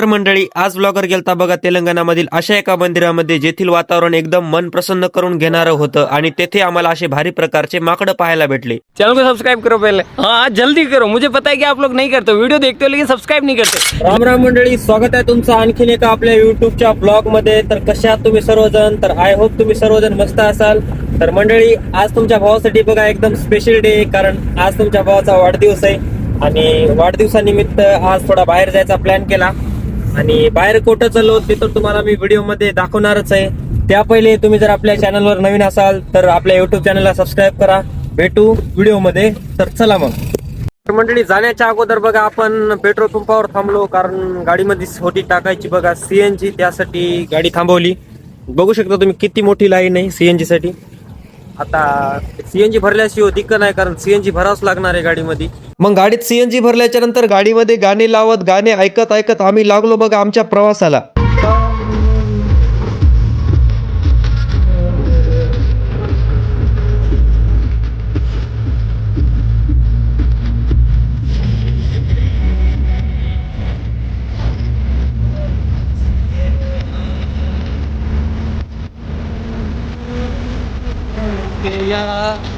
तर मंडळी आज ब्लॉगर गेलता बघा तेलंगणामधील अशा एका मंदिरामध्ये जेथील वातावरण एकदम मन प्रसन्न करून घेणारं होतं आणि तेथे आम्हाला असे भारी प्रकारचे माकडं पाहायला भेटले. चैनल को सब्सक्राइब करो पहले. हाँ जल्दी करो. मुझे पता है कि आप लोग नहीं करते हो, वीडियो देखते हो लेकिन सब्सक्राइब नहीं करते. राम राम मंडळी स्वागत आहे तुमचं आणखीन एका आपल्या युट्यूबच्या ब्लॉगमध्ये तर कशा आहात तुम्ही सर्वजण? तर आय होप तुम्ही सर्वजण मस्त असाल. तर मंडळी आज तुमच्या भावासाठी बघा एकदम स्पेशल डे कारण आज तुमच्या भावाचा वाढदिवस आहे. आणि वाढदिवसानिमित्त आज थोडा बाहेर जायचा प्लॅन केला. आणि बाहेर कुठं चाललो ते तर तुम्हाला मी व्हिडिओमध्ये दाखवणारच आहे. त्या पहिले तुम्ही जर आपल्या चॅनलवर नवीन असाल तर आपल्या युट्यूब चॅनलला सबस्क्राईब करा. भेटू व्हिडिओमध्ये तर चला मग. मंडळी जाण्याच्या अगोदर बघा आपण पेट्रोल पंपावर थांबलो कारण गाडीमध्ये होती टाकायची बघा. सीएनजी त्यासाठी गाडी थांबवली. बघू शकता तुम्ही किती मोठी लाईन आहे सीएनजी साठी. आता सीएनजी भरल्याशिवाय दिक्कत नाही कारण सीएनजी भरावंच लागणार आहे गाडीमध्ये. मग गाडीत सीएनजी भरल्याच्या नंतर गाडीमध्ये गाणे लावत गाणे ऐकत ऐकत आम्ही लागलो बघा आमच्या प्रवासाला Yeah.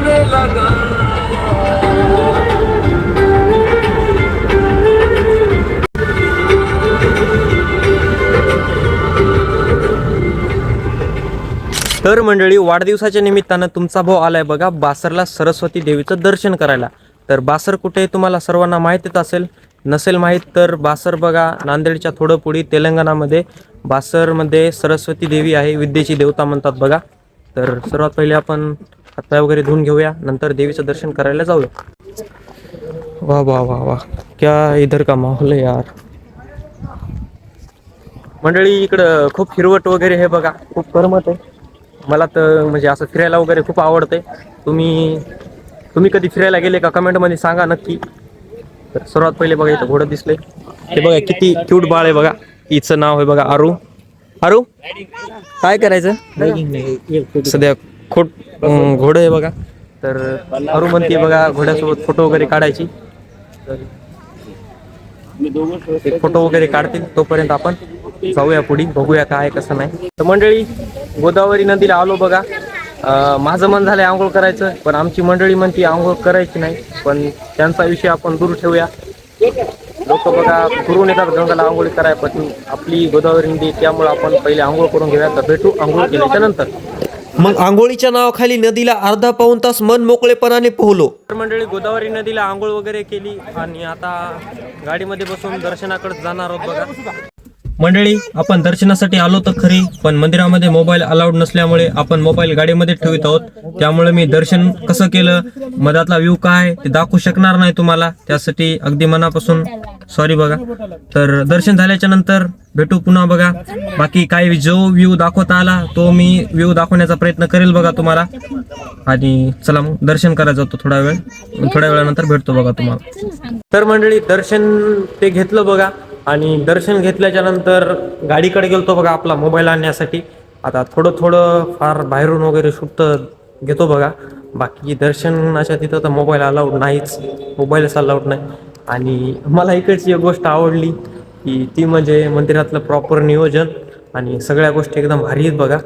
तर मंडळी वाढदिवसाच्या निमित्तानं तुमचा भाऊ आलाय बघा बासरला सरस्वती देवीचं दर्शन करायला. तर बासर कुठे तुम्हाला सर्वांना माहितीच असेल. नसेल माहीत तर बासर बघा नांदेडच्या थोडं पुढे तेलंगणामध्ये. बासरमध्ये सरस्वती देवी आहे विद्येची देवता म्हणतात बघा. तर सर्वात पहिले आपण हातपाय वगैरे धुवून घेऊया नंतर देवीचं दर्शन करायला जाऊया. वा वा वा वा. क्या इधर का माहोल यार. मंडळी इकडं खूप हिरवट वगैरे हे बघा खूप करमत आहे. मला तर म्हणजे असं फिरायला वगैरे खूप आवडते तुम्ही तुम्ही कधी फिरायला गेले का? कमेंटमध्ये सांगा नक्की. तर सर्वात पहिले बघा इथं घोडं दिसले ते बघा किती क्यूट बाळ आहे बघा. हिचं नाव आहे बघा आरू आरू काय करायचं? सध्या खोट घोडं आहे बघा. तर अरू म्हणते बघा घोड्यासोबत फोटो वगैरे काढायची. तर एक फोटो वगैरे काढतील तोपर्यंत आपण जाऊया पुढे बघूया काय कसं नाही. तर मंडळी गोदावरी नदीला आलो बघा. माझं मन झालंय आंघोळ करायचं पण आमची मंडळी म्हणती आंघोळ करायची नाही पण त्यांचा विषय आपण दूर ठेवूया. लोक बघा फिरून येतात गंगाला आंघोळी कराय पण आपली गोदावरी नदी त्यामुळे आपण पहिले आंघोळ करून घेऊया. तर भेटू आंघोळ केल्याच्यानंतर. मग आंघोळीच्या नावाखाली नदीला अर्धा पाऊन तास मन मोकळेपणाने पोहलो. तर मंडळी गोदावरी नदीला आंघोळ वगैरे केली आणि आता गाडीमध्ये बसून दर्शनाकडे जाणार आहोत बघा. मंडळी आपण दर्शनासाठी आलो तर खरी पण मंदिरामध्ये मोबाईल अलाउड नसल्यामुळे आपण मोबाईल गाडीमध्ये ठेवत आहोत. त्यामुळे मी दर्शन कसं केलं मधातला व्ह्यू काय ते दाखवू शकणार नाही तुम्हाला. त्यासाठी अगदी मनापासून सॉरी बघा. तर दर्शन झाल्याच्यानंतर भेटू पुन्हा बघा. बाकी काही जो व्ह्यू दाखवता आला तो मी व्ह्यू दाखवण्याचा प्रयत्न करेल बघा तुम्हाला. आणि चला मग दर्शन करायचं होतं थोडा वेळ. थोड्या वेळानंतर भेटतो बघा तुम्हाला. तर मंडळी दर्शन ते घेतलं बघा. आणि दर्शन घेतल्याच्या नंतर गाडीकडे गेलतो बघा आपला मोबाईल आणण्यासाठी. आता थोडं थोडं फार बाहेरून वगैरे शूट घेतो बघा. बाकी दर्शनाच्या तिथं तर मोबाईल अलाउड नाहीच. मोबाईलच अलाउड नाही. आणि मला इकडची एक गोष्ट आवडली की ती म्हणजे मंदिरातलं प्रॉपर नियोजन आणि सगळ्या गोष्टी एकदम भारी आहेत बघा.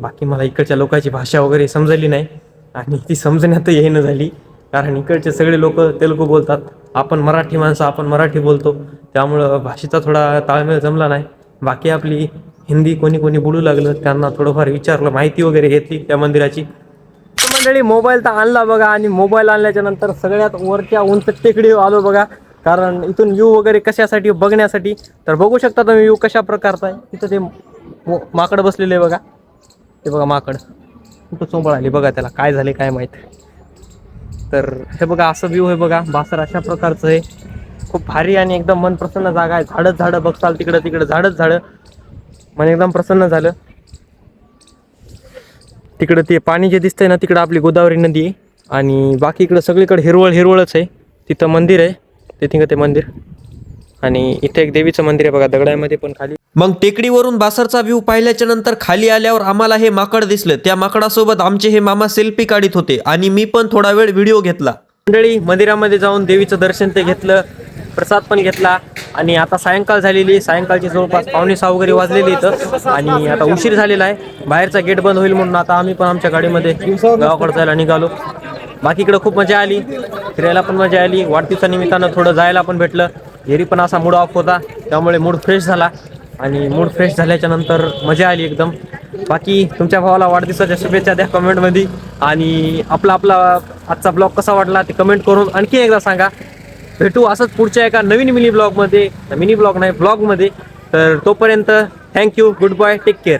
बाकी मला इकडच्या लोकांची भाषा वगैरे समजली नाही आणि ती समजण्यात येईन झाली. कारण इकडचे सगळे लोक तेलुगू बोलतात. आपण मराठी माणसं आपण मराठी बोलतो. त्यामुळं भाषेचा थोडा ताळमेळ जमला नाही. बाकी आपली हिंदी कोणी कोणी बोलू लागलं त्यांना थोडंफार विचारलं माहिती वगैरे घेतली त्या मंदिराची. तर मंडळी मोबाईल तर आणला बघा आणि मोबाईल आणल्याच्या नंतर सगळ्यात वरच्या उंच टेकडी आलो बघा. कारण इथून व्ह्यू वगैरे कशासाठी बघण्यासाठी. तर बघू शकता तुम्ही व्ह्यू कशा प्रकारचा आहे. तिथं ते मो- माकड बसलेले आहे बघा. ते बघा माकड. कुठं चोंबळ आली बघा त्याला काय झाले काय माहीत. तर हे बघा असं व्ह्यू आहे बघा. बासर अशा प्रकारचं आहे. खूप भारी आणि एकदम मन प्रसन्न जागा आहे. झाडच झाडं बघताल तिकडं तिकडं. झाडच झाडं. मन एकदम प्रसन्न झालं. तिकडं ते पाणी जे दिसतंय ना तिकडं आपली गोदावरी नदी आहे. आणि बाकी इकडं सगळीकडे हिरवळ हिरवळच आहे. तिथं मंदिर आहे. ते तिथं ते मंदिर. आणि इथे एक देवीचं मंदिर आहे बघा दगडामध्ये पण खाली. मग टेकडीवरून बासरचा व्ह्यू पाहिल्याच्या नंतर खाली आल्यावर आम्हाला हे माकड दिसलं. त्या माकडासोबत आमचे हे मामा सेल्फी काढत होते. आणि मी पण थोडा वेळ व्हिडिओ घेतला. मंडळी मंदिरामध्ये जाऊन देवीचं दर्शन ते घेतलं. प्रसाद पण घेतला आणि आता सायंकाळ झालेली सायंकाळची जवळपास पावणे सहा वगैरे वाजलेली इथं. आणि आता उशीर झालेला आहे. बाहेरचा गेट बंद होईल म्हणून आता आम्ही पण आमच्या गाडीमध्ये गावाकडे जायला निघालो. बाकी इकडं खूप मजा आली. फिरायला पण मजा आली. वाढदिवसा निमित्तानं थोडं जायला पण भेटलं. घरी पण असा मूड ऑफ होता. त्यामुळे मूड फ्रेश झाला. आणि मूड फ्रेश झाल्याच्यानंतर मजा आली एकदम. बाकी तुमच्या भावाला वाढदिवसाच्या शुभेच्छा द्या कमेंटमध्ये आणि आपला आपला आजचा ब्लॉग कसा वाटला ते कमेंट करून आणखी एकदा सांगा. भेटू असंच पुढच्या एका नवीन मिनी ब्लॉगमध्ये. मिनी ब्लॉग नाही ब्लॉगमध्ये. तर तोपर्यंत thank you good bye take care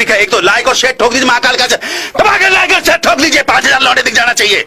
ठीक है एक तो लाइक और शेयर ठोक दीजिए महाकाल का लाइक और शेयर ठोक दीजिए। पांच हजार लौटे दिख जाना चाहिए।